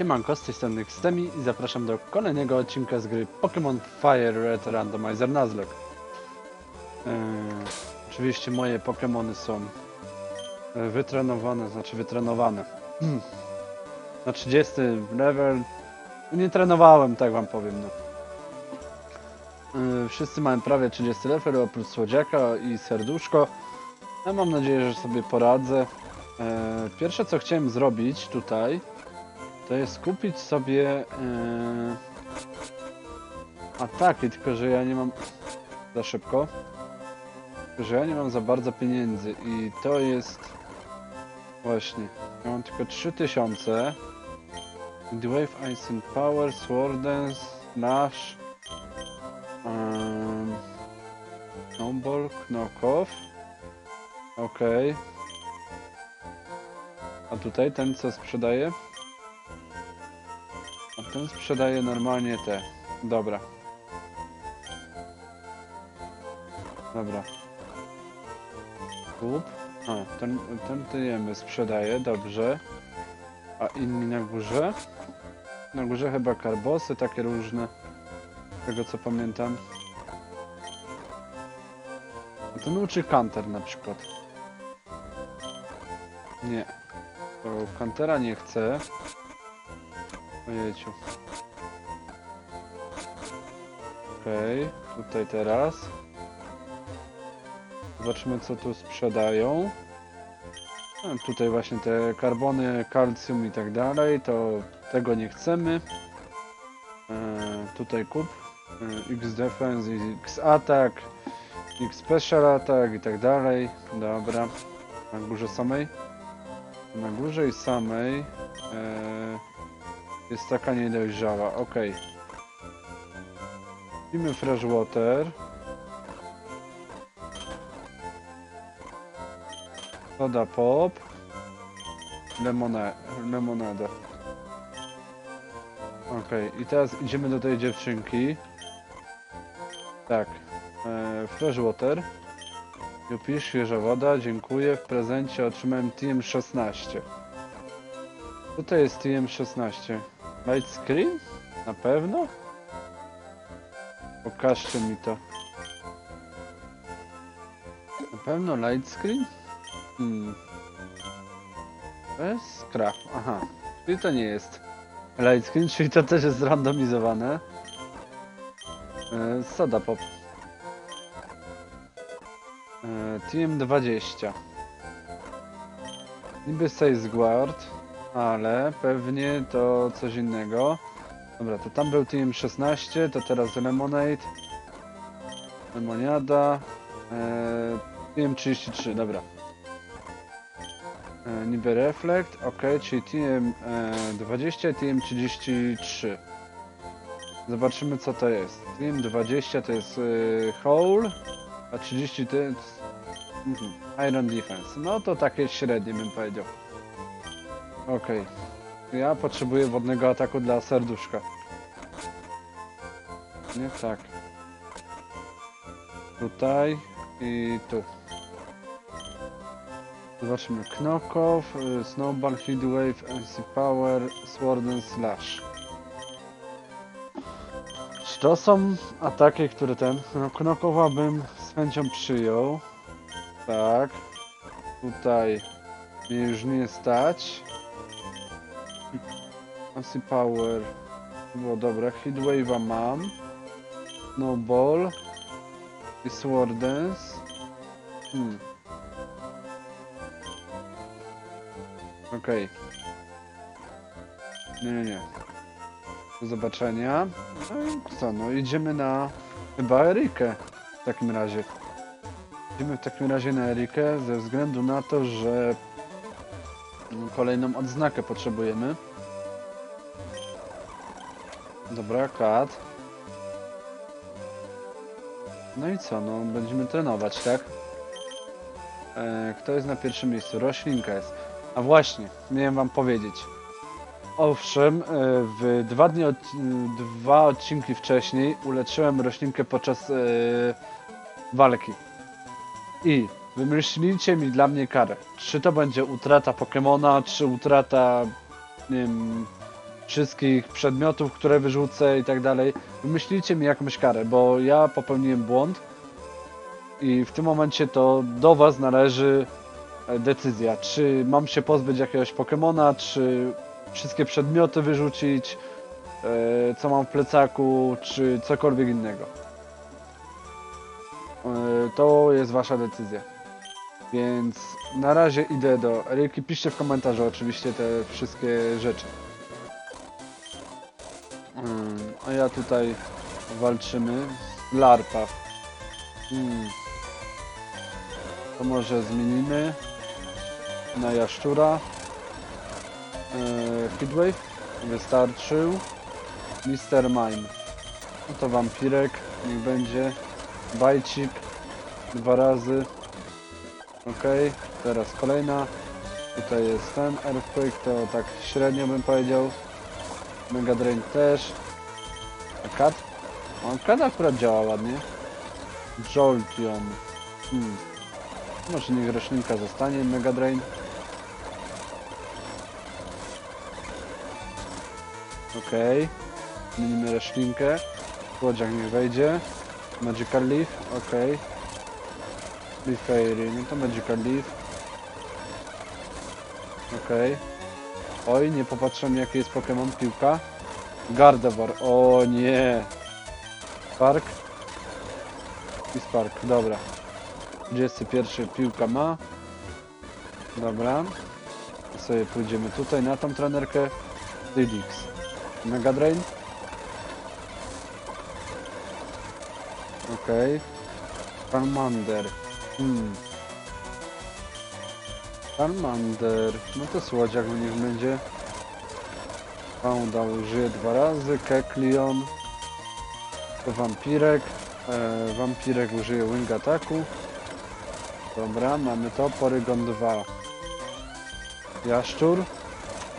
Siemanko, z tej strony Xtemi i zapraszam do kolejnego odcinka z gry Pokémon Fire Red Randomizer Nuzlocke. Oczywiście moje Pokémony są e, wytrenowane, znaczy wytrenowane. Hmm. Na 30 level nie trenowałem, tak wam powiem. No. Eee, wszyscy mają prawie 30 level oprócz Słodziaka i Serduszko. Ja mam nadzieję, że sobie poradzę. Eee, Pierwsze co chciałem zrobić tutaj to jest kupić sobie e, ataki, tylko że ja nie mam za szybko. Tylko, że ja nie mam za bardzo pieniędzy i to jest właśnie. Ja mam tylko 3000. The Wave Ice and Power, Sword Dance, Snowball, Knockoff. Okej. A tutaj ten co sprzedaje? Ten sprzedaje normalnie te. Dobra. Dobra. Kup. A, ten, ten tyjemy sprzedaje, dobrze. A inni na górze? Na górze chyba karbosy takie różne. Z tego co pamiętam. A ten uczy kanter na przykład. Nie. To kantera nie chcę. Ojejciu. Okej, tutaj teraz. Zobaczymy co tu sprzedają. Tutaj właśnie te karbony, kalcium i tak dalej, to tego nie chcemy. E, tutaj kup. E, X defense, X attack, X special attack i tak dalej. Dobra. Na górze samej. Na górze i samej. E, jest taka niedojrzała, ok. Pijmy fresh water. Soda pop. Lemona, lemonada. Ok, i teraz idziemy do tej dziewczynki. Tak. E, fresh water. Jupi, świeża woda, dziękuję. W prezencie otrzymałem TM16. Co to jest TM16? Light screen? Na pewno? Pokażcie mi to. Na pewno light screen? Hmm. Jest scrap, aha. Czyli to nie jest light screen, czyli to też jest zrandomizowane. E, soda pop. E, TM20. Niby Size Guard. Ale pewnie to coś innego. Dobra, to tam był Team 16, to teraz Lemonade. Lemoniada. E, Team 33, dobra. E, niby Reflect, ok, czyli Team e, 20, Team 33. Zobaczymy co to jest. Team 20 to jest e, Hole, a 30 to jest mhm, Iron Defense. No to takie średnie bym powiedział. Okej. Ja potrzebuję wodnego ataku dla serduszka. Nie tak. Tutaj i tu. Zobaczymy. Knockoff, Snowball, Heatwave, NC Power, Sword and Slash. Czy to są ataki, które ten... No, Knockowa bym z chęcią przyjął. Tak. Tutaj mnie już nie stać. Ansi Power było dobre. Heatwave'a mam. Snowball. I Sword Dance. Hmm. Okej. Nie, nie, nie. Do zobaczenia. No i co, no idziemy na chyba Erikę w takim razie. Idziemy w takim razie na Erikę ze względu na to, że kolejną odznakę potrzebujemy. Dobra, kat. No i co, no będziemy trenować, tak? E, kto jest na pierwszym miejscu? Roślinka jest. A właśnie, miałem wam powiedzieć. Owszem, e, w dwa dni, od, dwa odcinki wcześniej uleczyłem roślinkę podczas e, walki. I wymyślicie mi dla mnie karę. Czy to będzie utrata Pokemona, czy utrata, nie wiem, wszystkich przedmiotów, które wyrzucę i tak dalej. Wymyślicie mi jakąś karę, bo ja popełniłem błąd i w tym momencie to do Was należy e, decyzja, czy mam się pozbyć jakiegoś Pokemona, czy wszystkie przedmioty wyrzucić, e, co mam w plecaku, czy cokolwiek innego. E, To jest wasza decyzja. Więc na razie idę do Eryki. Piszcie w komentarzu oczywiście te wszystkie rzeczy. Mm, A ja tutaj walczymy z larpa. Hmm. To może zmienimy na jaszczura. Eee, Heatwave wystarczył. Mr. Mime. No to wampirek, niech będzie. Bajcik dwa razy. Ok, teraz kolejna. Tutaj jest ten Earthquake, to tak średnio bym powiedział. Mega Drain też. A kat? O, kat akurat działa ładnie. Jolteon. Hmm. Może niech roślinka zostanie, Mega Drain. Okej. Zmienimy roślinkę. Słodziak niech wejdzie. Magical Leaf, okej. Leaf Fairy, no to Magical Leaf. Okej. Oj, nie popatrzyłem jaki jest Pokémon piłka. Gardevoir, o nie. Spark. I Spark, dobra. 21 piłka ma. Dobra. Sobie pójdziemy tutaj na tą trenerkę. Didix. Mega Drain. Okej. Charmander. Hmm. Charmander. No to słodziak u nich będzie. Pounda użyje dwa razy. Keklion. To wampirek. E, wampirek użyje wing ataku. Dobra, mamy to. Porygon 2. Jaszczur.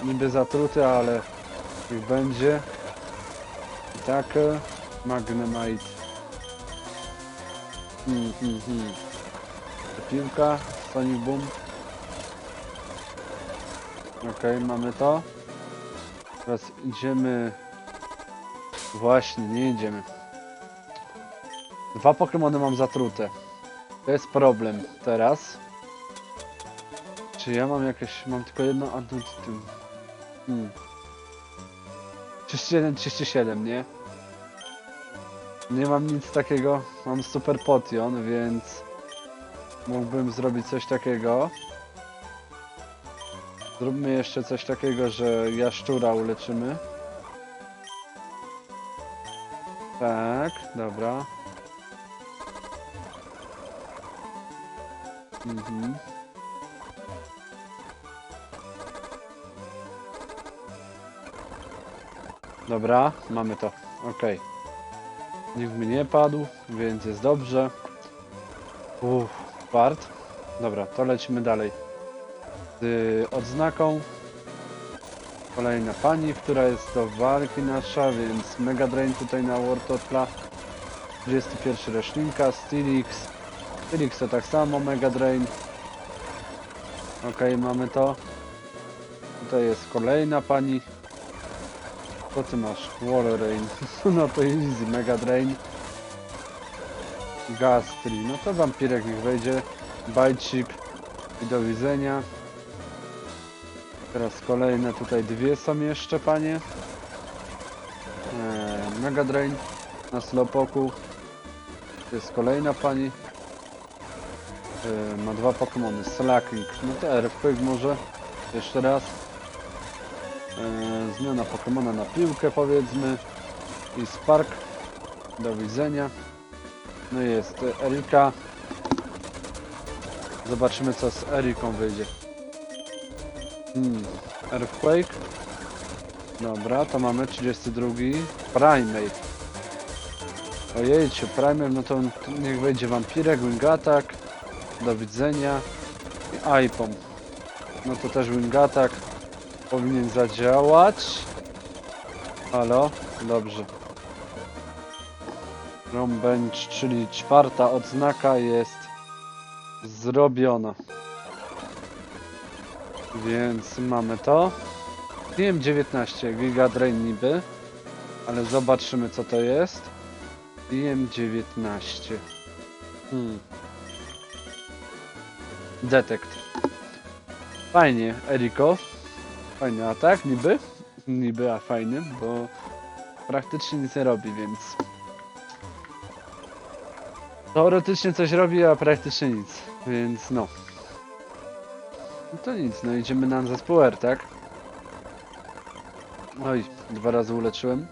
Niby zatruty, ale niech będzie. I tak. e, Magnemite. Hmm, hmm, hmm. Piłka, Sonic Boom. Okej, mamy to. Teraz idziemy. Właśnie, nie idziemy. Dwa Pokémony mam zatrute. To jest problem teraz. Czy ja mam jakieś. Mam tylko jedno. A tu. tu. Hmm. 37, 37, nie? Nie mam nic takiego. Mam super potion, więc mógłbym zrobić coś takiego. Zróbmy jeszcze coś takiego, że jaszczura uleczymy. Tak, dobra. Mhm. Dobra, mamy to. Okej. Nikt mi nie padł, więc jest dobrze. Uff, wart. Dobra, to lecimy dalej. Z odznaką. Kolejna pani, która jest do walki nasza, więc Mega Drain tutaj na Wartotla. 21 roślinka, Stilix. Stilix to tak samo, Mega Drain. Okej, mamy to. Tutaj jest kolejna pani. Co ty masz? Wall Rain. No to easy, Mega Drain. Gastri. No to wampirek niech wejdzie. Bajcik. I do widzenia. Teraz kolejne tutaj dwie są jeszcze panie. Eee, Mega Drain na Slowpoku. Jest kolejna pani. Eee, ma dwa Pokémony. Slacking. No to Earthquake może. Jeszcze raz. Eee, zmiana Pokemona na piłkę powiedzmy i Spark do widzenia no jest Erika zobaczymy co z Eriką wyjdzie hmm. Earthquake dobra to mamy 32 Primate ojejciu Primate no to niech wejdzie Wampirek, Wing Attack do widzenia i Ipom no to też Wing Attack powinien zadziałać. Halo? Dobrze. Bench, czyli czwarta odznaka jest zrobiona. Więc mamy to. TM19 Giga Drain niby, ale zobaczymy co to jest. TM19. Hmm. Detekt. Fajnie, Eriko. Fajny atak, niby. Niby, a fajny, bo praktycznie nic nie robi, więc... Teoretycznie coś robi, a praktycznie nic, więc no. To nic, no idziemy na zespół R, tak? Oj, dwa razy uleczyłem.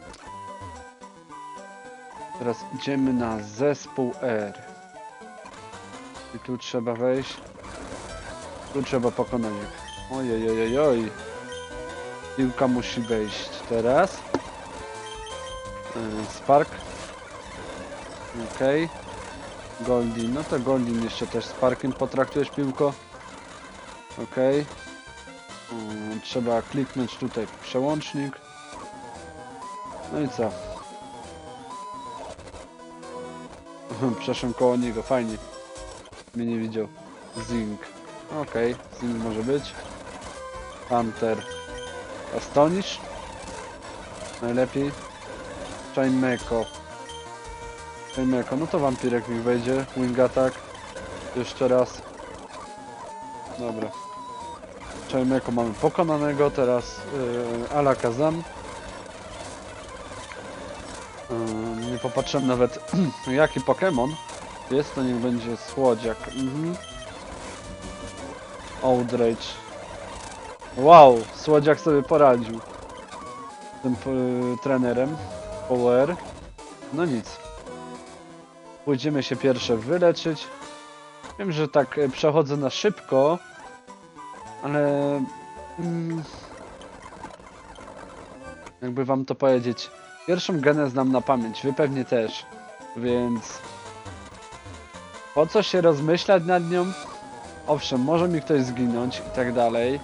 Teraz idziemy na zespół R. I tu trzeba wejść. Tu trzeba pokonać. Ojej, oj. Piłka musi wejść teraz. Yy, Spark. Okej. Goldin. No to Goldin jeszcze też Sparkiem potraktujesz piłko. Okej. Yy, Trzeba kliknąć tutaj przełącznik. No i co? Przeszłem koło niego, fajnie. Mnie nie widział. Zing. Okej, Zing może być. Hunter. Astonish. Najlepiej. Chainmeko. Chainmeko, no to wampirek mi wejdzie. Wing attack. Jeszcze raz. Dobra. Chainmeko mamy pokonanego, teraz yy. Yy, nie popatrzyłem nawet jaki Pokémon jest, to niech będzie Słodziak. Mhm. Wow, Słodziak sobie poradził. Tym y, trenerem. Power. No nic. Pójdziemy się pierwsze wyleczyć. Wiem, że tak przechodzę na szybko, ale... Mm, jakby wam to powiedzieć. Pierwszą genę znam na pamięć, wy pewnie też. Więc... Po co się rozmyślać nad nią? Owszem, może mi ktoś zginąć i tak dalej.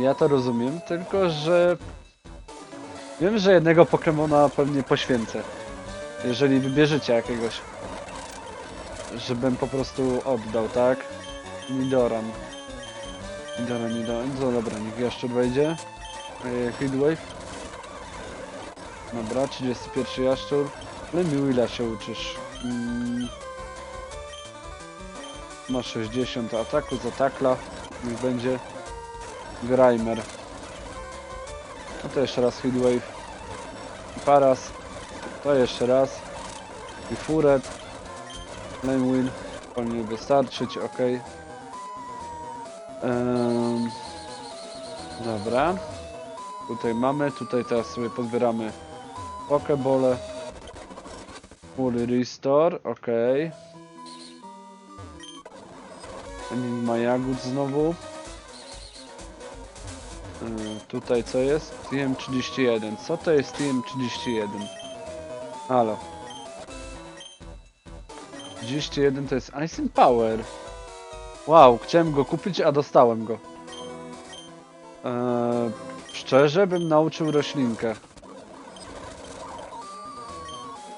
Ja to rozumiem, tylko że wiem, że jednego Pokemona pewnie poświęcę. Jeżeli wybierzecie jakiegoś. Żebym po prostu oddał, tak? Nidoran. Nidoran, Nidoran. No dobra, niech Jaszczur wejdzie. E, Heatwave. Dobra, 31 Jaszczur. Ale mi Willa się uczysz. Mm. Ma 60 ataku za takla. Niech będzie. Grimer. No to jeszcze raz Heatwave. Paras. To jeszcze raz. I Furet. Wheel. Powinien wystarczyć, ok. Dobra. Tutaj mamy, tutaj teraz sobie pozbieramy Pokebole. Full Restore, ok. Enigma Jagód znowu. Tutaj co jest? TM31. Co to jest TM31? Halo. 31 to jest Ice and Power. Wow, chciałem go kupić, a dostałem go. Eee, szczerze bym nauczył roślinkę.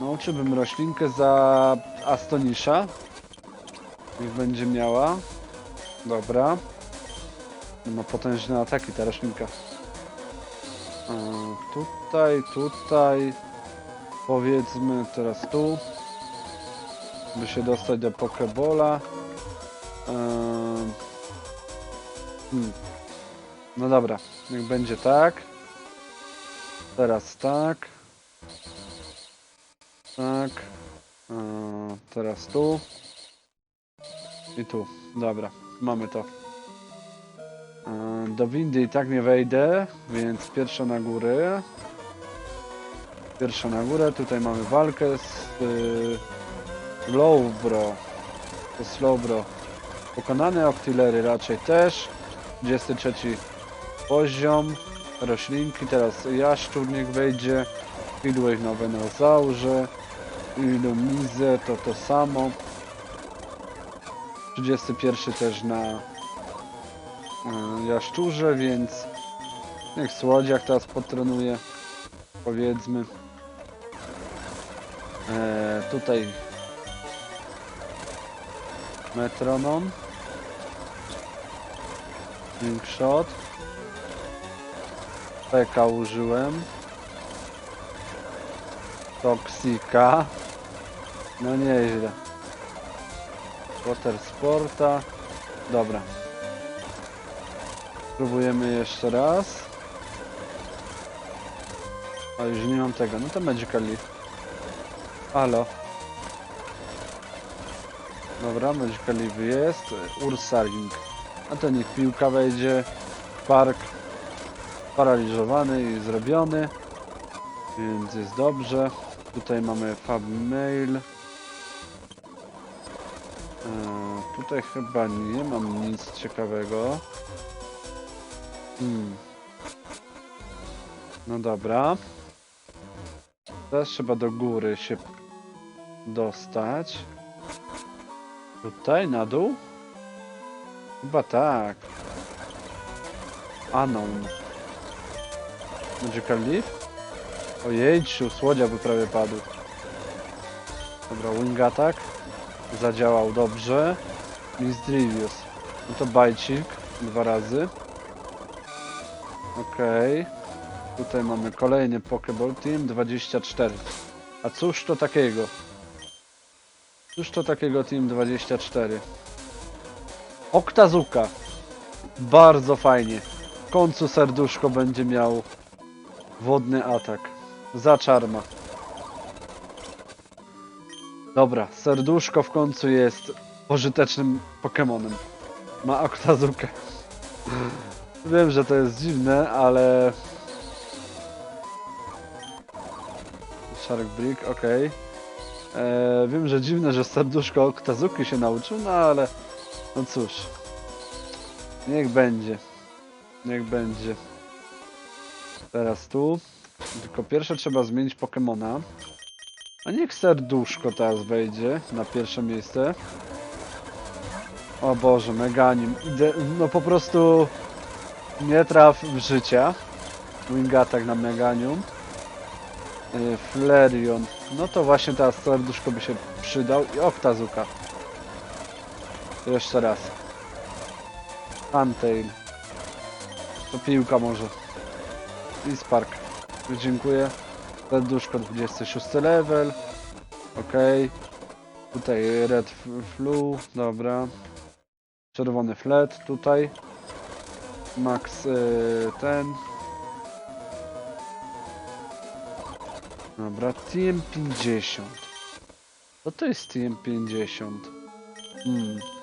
Nauczyłbym roślinkę za Astonisha. Niech będzie miała. Dobra. Ma potężne ataki ta roślinka. E, tutaj, tutaj. Powiedzmy teraz tu. By się dostać do Pokebola. Hmm. No dobra, niech będzie tak. Teraz tak. Tak. E, teraz tu. I tu. Dobra, mamy to. E, Do windy i tak nie wejdę, więc pierwsza na górę. Pierwsza na górę, tutaj mamy walkę z y, Slowbro. To Slowbro. Pokonane Octillery raczej też. 23 poziom. Roślinki, teraz Jaszczur niech wejdzie. Speedwave na Venozaurze. Illumize to to samo. 31 też na e, Jaszczurze, więc niech Słodziak teraz potrenuje, powiedzmy. E, tutaj Metronom. Link Shot. Peka użyłem. Toksika. No nieźle. Water Sporta. Dobra. Spróbujemy jeszcze raz. A już nie mam tego. No to Magical Leaf. Halo. Dobra, Magical Leaf jest. Ursaring. A to niech piłka wejdzie. Park paraliżowany i zrobiony. Więc jest dobrze. Tutaj mamy Fab Mail. Eee, tutaj chyba nie mam nic ciekawego. Hmm. No dobra. Teraz trzeba do góry się dostać. Tutaj na dół? Chyba tak. Anon. Magical Leaf? Ojejciu, słodzia by prawie padł. Dobra, Wing Attack. Zadziałał dobrze. Misdrivius. No to bajcik. Dwa razy. Okej. Tutaj mamy kolejny Pokéball Team 24. A cóż to takiego? Cóż to takiego Team 24? Oktazuka. Bardzo fajnie. W końcu serduszko będzie miał wodny atak. Za czarma. Dobra, serduszko w końcu jest pożytecznym Pokemonem. Ma Oktazukę. Wiem, że to jest dziwne, ale... Shark Brick, okej. Eee, Wiem, że dziwne, że serduszko Oktazuki się nauczył, no ale... No cóż. Niech będzie. Niech będzie. Teraz tu. Tylko pierwsze trzeba zmienić Pokemona. A niech serduszko teraz wejdzie na pierwsze miejsce. O Boże, Meganim. No po prostu nie traf w życia. Wing Attack na Meganium. Yy, Flareon. No to właśnie teraz serduszko by się przydał. I Octazuka. Jeszcze raz. Untail. To piłka może. I Spark. Dziękuję. Serduszko 26 level. Ok. Tutaj Red Flu. Dobra. Czerwony flat tutaj. Max y, ten. Dobra, TM50. Co to jest TM50? Hmm.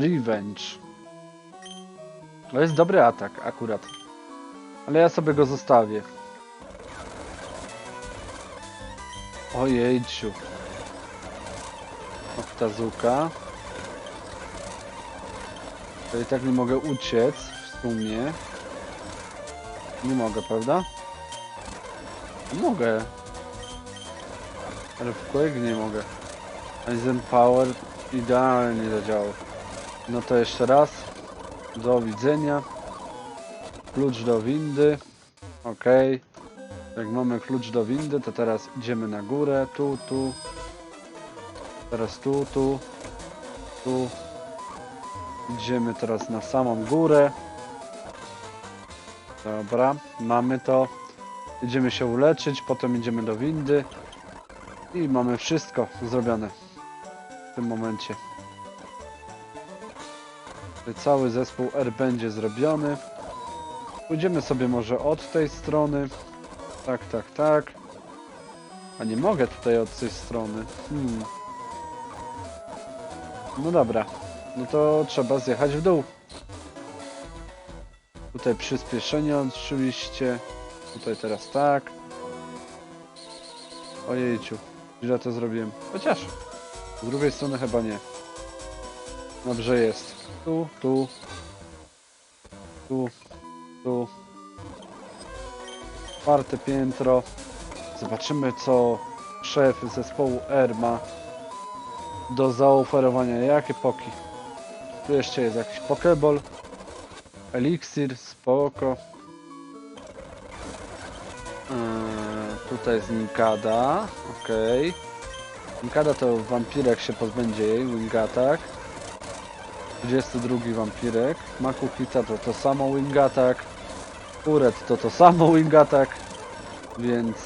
Revenge. To jest dobry atak akurat. Ale ja sobie go zostawię. Ojejciu. Oktazuka. To i tak nie mogę uciec w sumie. Nie mogę, prawda? Mogę. Ale w nie mogę. Aizen Power idealnie zadziałał. No to jeszcze raz. Do widzenia. Klucz do windy. Ok. Jak mamy klucz do windy, to teraz idziemy na górę. Tu, tu. Teraz tu, tu. Tu. Idziemy teraz na samą górę. Dobra, mamy to. Idziemy się uleczyć, potem idziemy do windy. I mamy wszystko zrobione w tym momencie. Cały zespół R będzie zrobiony. Pójdziemy sobie może od tej strony. Tak, tak, tak. A nie mogę tutaj od tej strony. Hmm. No dobra. No to trzeba zjechać w dół. Tutaj przyspieszenie oczywiście. Tutaj teraz tak. Ojejciu. Źle to zrobiłem. Chociaż. Z drugiej strony chyba nie. Dobrze jest. Tu, tu. Tu, tu. Czwarte piętro. Zobaczymy co szef zespołu R ma do zaoferowania. Jakie poki? Tu jeszcze jest jakiś pokeball. Eliksir, spoko. Eee, tutaj jest Nikada. Okej. Nikada to wampirek się pozbędzie jej, Wing Attack. 22 wampirek. Makuhita to to samo Wing Attack. Kuret to to samo wing attack, więc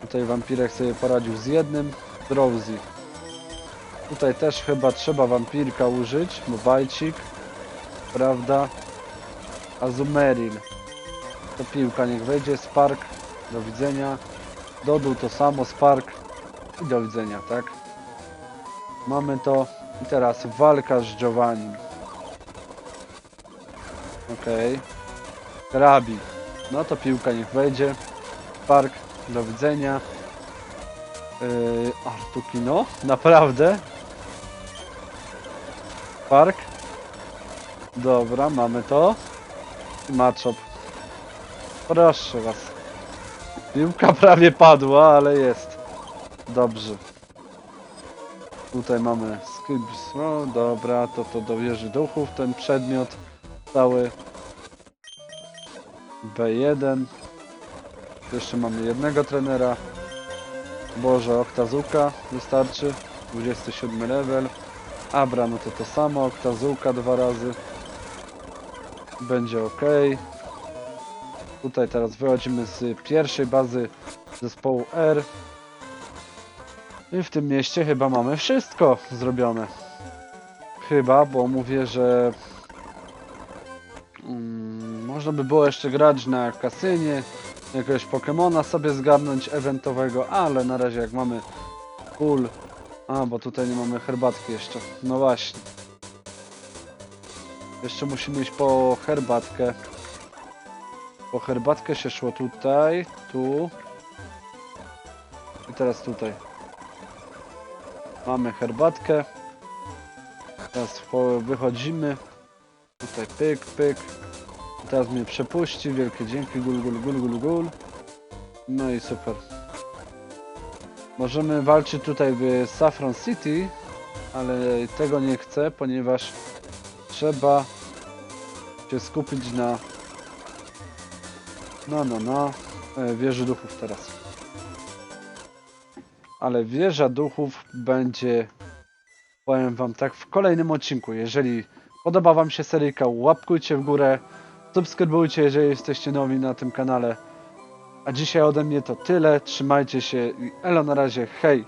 tutaj wampirek sobie poradził z jednym. Drowsy. Tutaj też chyba trzeba wampirka użyć, bo bajcik, prawda? Azumeril. To piłka niech wejdzie, Spark, do widzenia. Dodół to samo, Spark i do widzenia, tak? Mamy to. I teraz walka z Giovannim. Okej. Krabi. No to piłka niech wejdzie. Park, do widzenia. Yy, Artukino, naprawdę? Park. Dobra, mamy to. I Machop. Proszę was. Piłka prawie padła, ale jest. Dobrze. Tutaj mamy Skips. No dobra, to to do wieży duchów ten przedmiot cały. B1. Jeszcze mamy jednego trenera. Boże, Oktazuka wystarczy. 27 level. Abra, no to to samo. Oktazuka dwa razy. Będzie ok. Tutaj teraz wychodzimy z pierwszej bazy zespołu R. I w tym mieście chyba mamy wszystko zrobione. Chyba, bo mówię, że mm, można by było jeszcze grać na kasynie, jakiegoś Pokemona sobie zgarnąć eventowego, ale na razie jak mamy full... A, bo tutaj nie mamy herbatki jeszcze. No właśnie. Jeszcze musimy iść po herbatkę. Po herbatkę się szło tutaj, tu i teraz tutaj. Mamy herbatkę. Teraz wychodzimy. Tutaj pyk, pyk. Teraz mnie przepuści. Wielkie dzięki. Gul, gul, gul, gul, gul. No i super. Możemy walczyć tutaj w Saffron City, ale tego nie chcę, ponieważ trzeba się skupić na no, no, no. Wieży duchów teraz. Ale wieża duchów będzie, powiem wam tak, w kolejnym odcinku. Jeżeli podoba wam się seryjka, łapkujcie w górę, subskrybujcie, jeżeli jesteście nowi na tym kanale. A dzisiaj ode mnie to tyle. Trzymajcie się i elo na razie. Hej!